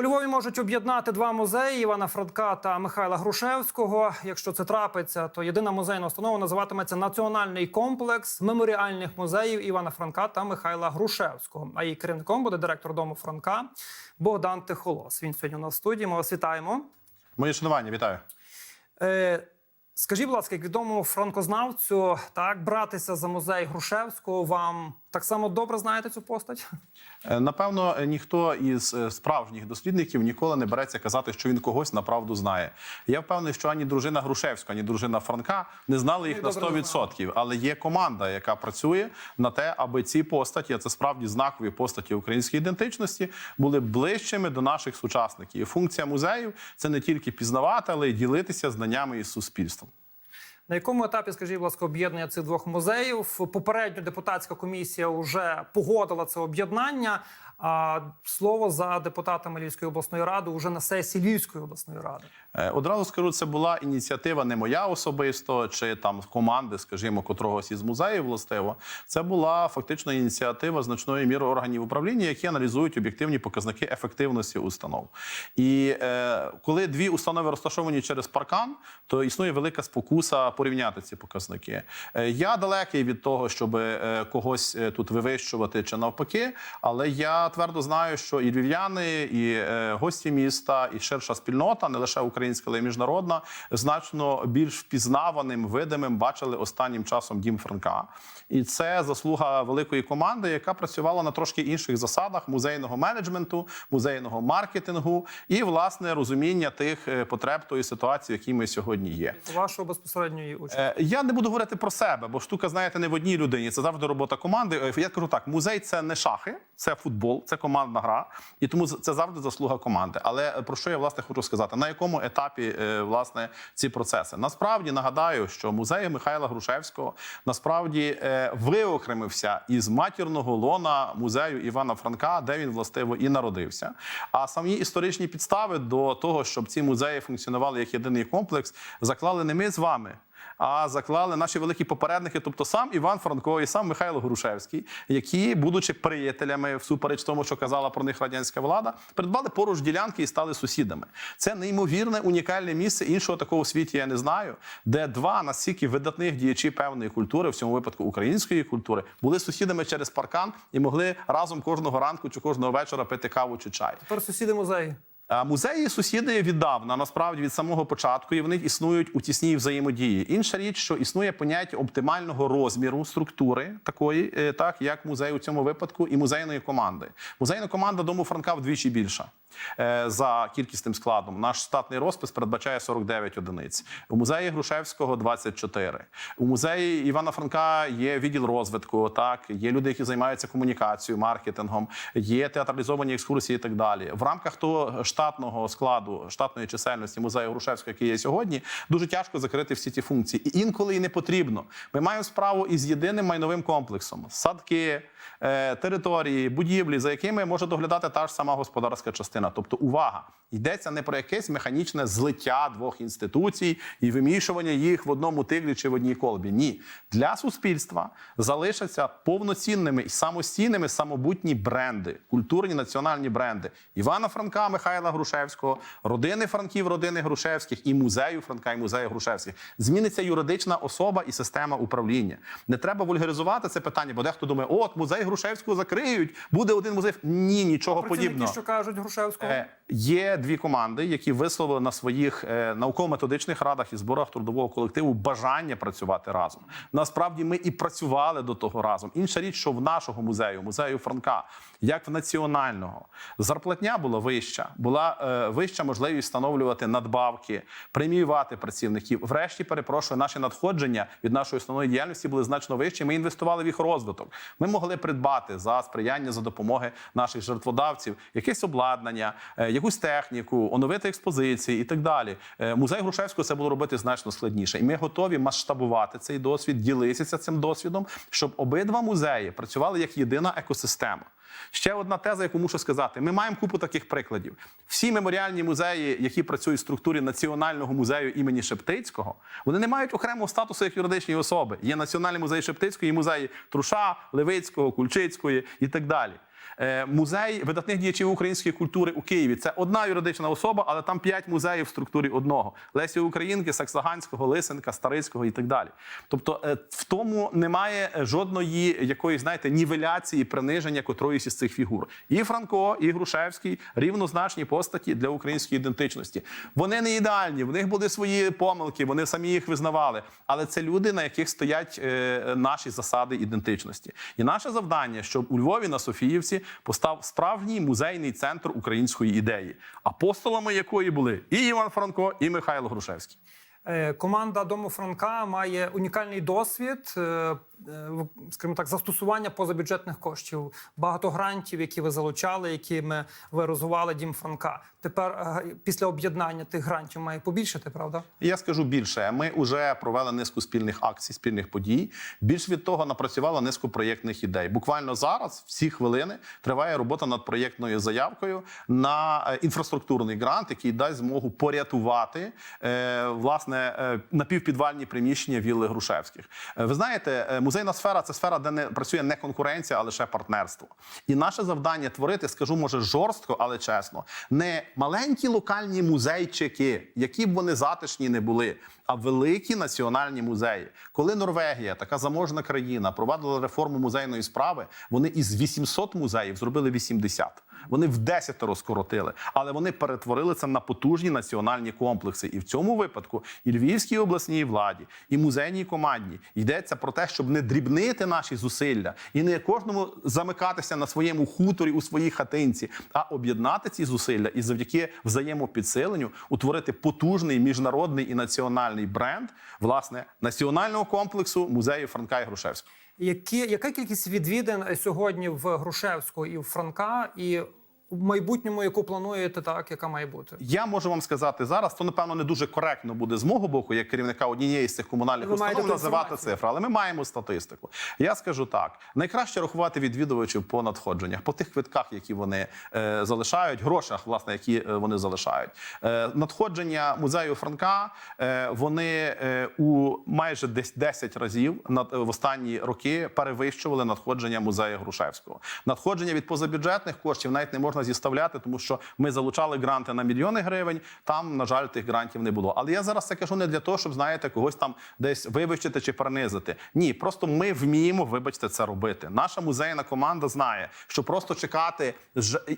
У Львові можуть об'єднати два музеї Івана Франка та Михайла Грушевського. Якщо це трапиться, то єдина музейна установа називатиметься Національний комплекс меморіальних музеїв Івана Франка та Михайла Грушевського. А її керівником буде директор дому Франка Богдан Тихолос. Він сьогодні у нас в студії. Ми вас вітаємо. Моє шанування, вітаю. Е, скажіть, будь ласка, як відомому франкознавцю, так братися за музей Грушевського вам так само добре знаєте цю постать? Е, Напевно, ніхто із е, справжніх дослідників ніколи не береться казати, що він когось направду знає. Я впевнений, що ані дружина Грушевська, ані дружина Франка не знали їх на добре 100%. Але є команда, яка працює на те, аби ці постаті, а це справді знакові постаті української ідентичності, були ближчими до наших сучасників. І Функція музеїв це не тільки пізнавати, але й ділитися знаннями із суспільством. На якому етапі, скажіть, будь ласка, об'єднання цих двох музеїв? Попередньо депутатська комісія вже погодила це об'єднання. А слово за депутатами Львівської обласної ради вже на сесії Львівської обласної ради. Е, Одразу скажу, це була ініціатива не моя особисто, чи там команди, скажімо, котрогось із музеїв властиво. Це була фактично ініціатива значної міри органів управління, які аналізують об'єктивні показники ефективності установ. І е, коли дві установи розташовані через паркан, то існує велика спокуса порівняти ці показники. Е, я далекий від того, щоб е, когось е, тут вивищувати чи навпаки, але я твердо знаю, що і львів'яни, і е, гості міста, і ширша спільнота, не лише українська, але й міжнародна, значно більш впізнаваним, видимим бачили останнім часом дім Франка. І це заслуга великої команди, яка працювала на трошки інших засадах музейного менеджменту, музейного маркетингу і власне розуміння тих е, потреб тої ситуації, в якій ми сьогодні є. Вашого безпосередньої участі. Е, Я не буду говорити про себе, бо штука, знаєте, не в одній людині. Це завжди робота команди. Е, Я кажу так: музей це не шахи, це футбол, це командна гра, і тому це завжди заслуга команди. Але е, про що я власне хочу сказати? На якому етапі е, власне ці процеси? Насправді нагадаю, що музей Михайла Грушевського насправді е, виокремився із матірного лона музею Івана Франка, де він властиво і народився. А самі історичні підстави до того, щоб ці музеї функціонували як єдиний комплекс, заклали не ми з вами. А заклали наші великі попередники, тобто сам Іван Франко і сам Михайло Грушевський, які, будучи приятелями, всупереч тому, що казала про них радянська влада, придбали поруч ділянки і стали сусідами. Це неймовірне унікальне місце. Іншого такого світі я не знаю, де два настільки видатних діячі певної культури, в цьому випадку української культури, були сусідами через паркан і могли разом кожного ранку чи кожного вечора пити каву чи чай. Тепер сусіди музеї. А Музеї сусіди віддавна насправді від самого початку, і вони існують у тісній взаємодії. Інша річ, що існує поняття оптимального розміру структури такої, е, так як музей у цьому випадку, і музейної команди. Музейна команда дому Франка вдвічі більша. Е, За кількісним складом наш штатний розпис передбачає 49 одиниць. У музеї Грушевського 24. У музеї Івана Франка є відділ розвитку. Так є люди, які займаються комунікацією, маркетингом, є театралізовані екскурсії і так далі. В рамках того штатного складу, штатної чисельності музею Грушевського, який є сьогодні, дуже тяжко закрити всі ці функції. І інколи і не потрібно. Ми маємо справу із єдиним майновим комплексом: садки, е, території, будівлі, за якими може доглядати та ж сама господарська частина. Тобто, увага, йдеться не про якесь механічне злиття двох інституцій і вимішування їх в одному тиглі чи в одній колбі. Ні, для суспільства залишаться повноцінними і самостійними самобутні бренди, культурні національні бренди Івана Франка, Михайла Грушевського, родини Франків, родини Грушевських і музею Франка і музею Грушевських. Зміниться юридична особа і система управління. Не треба вульгаризувати це питання, бо дехто думає, от музей Грушевського закриють, буде один музей. Ні, нічого Працівники, подібного. що кажуть Грушевського. Е, Є дві команди, які висловили на своїх е, науково-методичних радах і зборах трудового колективу бажання працювати разом. Насправді ми і працювали до того разом. Інша річ, що в нашого музею, музею Франка, як в національного, зарплатня була вища, була е, вища можливість встановлювати надбавки, преміювати працівників. Врешті, перепрошую, наші надходження від нашої основної діяльності були значно вищі. Ми інвестували в їх розвиток. Ми могли придбати за сприяння за допомоги наших жертводавців якесь обладнання, е, якусь техніку, оновити експозиції і так далі. Е, Музей Грушевського це було робити значно складніше, і ми готові масштабувати цей досвід, ділитися цим досвідом, щоб обидва музеї працювали як єдина екосистема. Ще одна теза, яку мушу сказати: ми маємо купу таких прикладів. Всі меморіальні музеї, які працюють в структурі Національного музею імені Шептицького, вони не мають окремого статусу як юридичні особи. Є Національний музей Шептицького, і музеї Труша, Левицького, Кульчицької і так далі. Е, Музей видатних діячів української культури у Києві це одна юридична особа, але там п'ять музеїв в структурі одного: Лесі Українки, Саксаганського, Лисенка, Старицького і так далі. Тобто, е, в тому немає жодної якоїсь, знаєте, нівеляції, приниження котроїсь із цих фігур. І Франко, і Грушевський рівнозначні постаті для української ідентичності. Вони не ідеальні, в них були свої помилки, вони самі їх визнавали. Але це люди, на яких стоять е, наші засади ідентичності. І наше завдання, щоб у Львові на Софіївці постав справжній музейний центр української ідеї, апостолами якої були і Іван Франко, і Михайло Грушевський. Е, Команда Дому Франка має унікальний досвід, е, скажімо так, застосування позабюджетних коштів, багато грантів, які ви залучали, якими ви розвивали Дім Франка. Тепер е, після об'єднання тих грантів має побільшити, правда? Я скажу більше. Ми вже провели низку спільних акцій, спільних подій. Більш від того, напрацювала низку проєктних ідей. Буквально зараз, в ці хвилини, триває робота над проєктною заявкою на е, інфраструктурний грант, який дасть змогу порятувати е, власне е, напівпідвальні приміщення вілли Грушевських. Е, Ви знаєте, е, музейна сфера це сфера, де не працює не конкуренція, а лише партнерство. І наше завдання творити, скажу, може жорстко, але чесно, не маленькі локальні музейчики, які б вони затишні не були, а великі національні музеї. Коли Норвегія, така заможна країна, провадила реформу музейної справи, вони із 800 музеїв зробили 80. Вони в десятеро скоротили, але вони перетворили це на потужні національні комплекси. І в цьому випадку і Львівській обласній владі, і музейній команді йдеться про те, щоб не дрібнити наші зусилля і не кожному замикатися на своєму хуторі у своїй хатинці, а об'єднати ці зусилля і завдяки взаємопідсиленню утворити потужний міжнародний і національний бренд власне національного комплексу музею Франка і Грушевського. Які, яка кількість відвідин е, сьогодні в Грушевського і в Франка, і в майбутньому, яку плануєте, так яка має бути? Я можу вам сказати зараз, то напевно не дуже коректно буде з мого боку, як керівника однієї з цих комунальних Ви установ, називати цифри, але ми маємо статистику. Я скажу так: найкраще рахувати відвідувачів по надходженнях, по тих квитках, які вони е, залишають, грошах, власне, які е, вони залишають. Е, надходження музею Франка е, вони е, у майже десь 10 разів над в останні роки перевищували надходження музею Грушевського. Надходження від позабюджетних коштів навіть не можна зіставляти, тому що ми залучали гранти на мільйони гривень. Там, на жаль, тих грантів не було. Але я зараз це кажу не для того, щоб знаєте, когось там десь вивищити чи принизити. Ні, просто ми вміємо, вибачте, це робити. Наша музейна команда знає, що просто чекати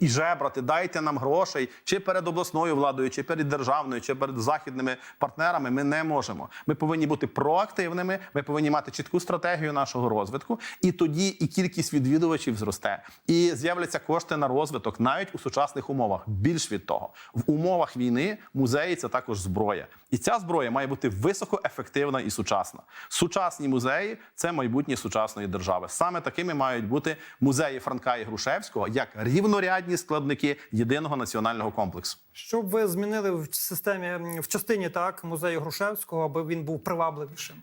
і жебрати, дайте нам грошей чи перед обласною владою, чи перед державною, чи перед західними партнерами. Ми не можемо. Ми повинні бути проактивними. Ми повинні мати чітку стратегію нашого розвитку, і тоді і кількість відвідувачів зросте, і з'являться кошти на розвиток навіть у сучасних умовах. Більш від того, в умовах війни музеї це також зброя, і ця зброя має бути високоефективна і сучасна. Сучасні музеї це майбутнє сучасної держави. Саме такими мають бути музеї Франка і Грушевського як рівнорядні складники єдиного національного комплексу. Що ви змінили в системі в частині так музею Грушевського, аби він був привабливішим?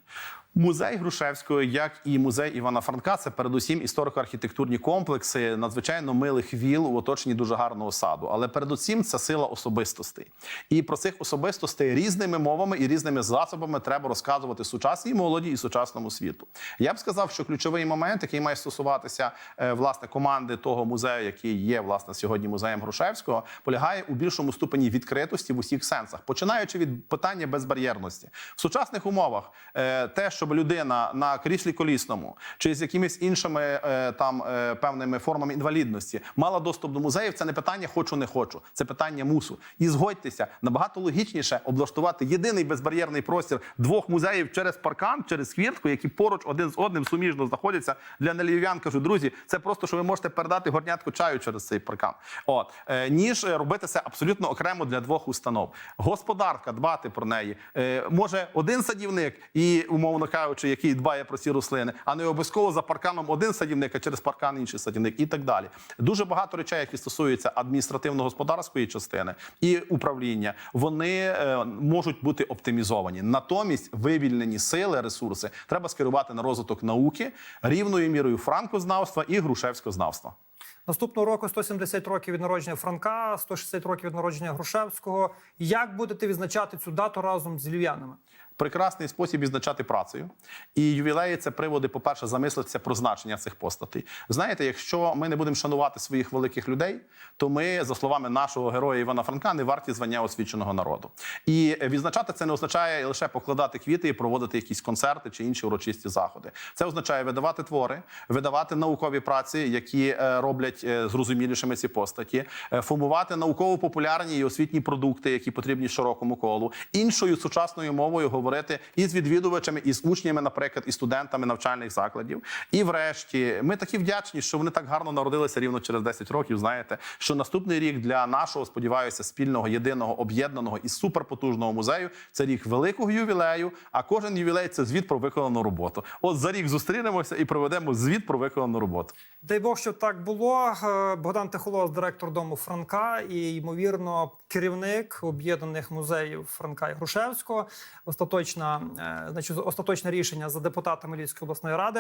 Музей Грушевського, як і музей Івана Франка, це передусім історико-архітектурні комплекси надзвичайно милих віл у оточенні дуже гарного саду. Але передусім це сила особистостей. І про цих особистостей різними мовами і різними засобами треба розказувати сучасній молоді і сучасному світу. Я б сказав, що ключовий момент, який має стосуватися е, власне команди того музею, який є власне сьогодні музеєм Грушевського, полягає у більшому ступені відкритості в усіх сенсах, починаючи від питання безбар'єрності в сучасних умовах, е, те, щоб людина на кріслі колісному чи з якимись іншими е, там е, певними формами інвалідності мала доступ до музеїв, це не питання хочу, не хочу, це питання мусу. І згодьтеся, набагато логічніше облаштувати єдиний безбар'єрний простір двох музеїв через паркан, через хвіртку, які поруч один з одним суміжно знаходяться. Для нелів'ян кажу, друзі, це просто що ви можете передати горнятку чаю через цей паркан. От е, ніж робити це абсолютно окремо для двох установ. Господарка дбати про неї може один садівник і умовно кажучи, який дбає про ці рослини, а не обов'язково за парканом один садівник, а через паркан інший садівник, і так далі. Дуже багато речей, які стосуються адміністративно-господарської частини і управління, вони е, можуть бути оптимізовані. Натомість вивільнені сили, ресурси треба скерувати на розвиток науки рівною мірою франкознавства і грушевськознавства. Наступного року 170 років від народження Франка, 160 років від народження Грушевського. Як будете відзначати цю дату разом з львів'янами? Прекрасний спосіб відзначати працею. І ювілеї це приводи, по-перше, замислитися про значення цих постатей. Знаєте, якщо ми не будемо шанувати своїх великих людей, то ми, за словами нашого героя Івана Франка, не варті звання освіченого народу. І відзначати це не означає лише покладати квіти і проводити якісь концерти чи інші урочисті заходи. Це означає видавати твори, видавати наукові праці, які е, роблять е, зрозумілішими ці постаті, е, формувати науково-популярні і освітні продукти, які потрібні широкому колу, іншою сучасною мовою говорити і з відвідувачами, і з учнями, наприклад, і студентами навчальних закладів. І врешті, ми такі вдячні, що вони так гарно народилися рівно через 10 років. Знаєте, що наступний рік для нашого, сподіваюся, спільного, єдиного, об'єднаного і суперпотужного музею це рік великого ювілею. А кожен ювілей це звіт про виконану роботу. От за рік зустрінемося і проведемо звіт про виконану роботу. Дай Бог, щоб так було. Е, Богдан Тихолос, директор дому Франка, і ймовірно керівник об'єднаних музеїв Франка і Грушевського. Остаточна, е, значить, остаточне рішення за депутатами Львівської обласної ради.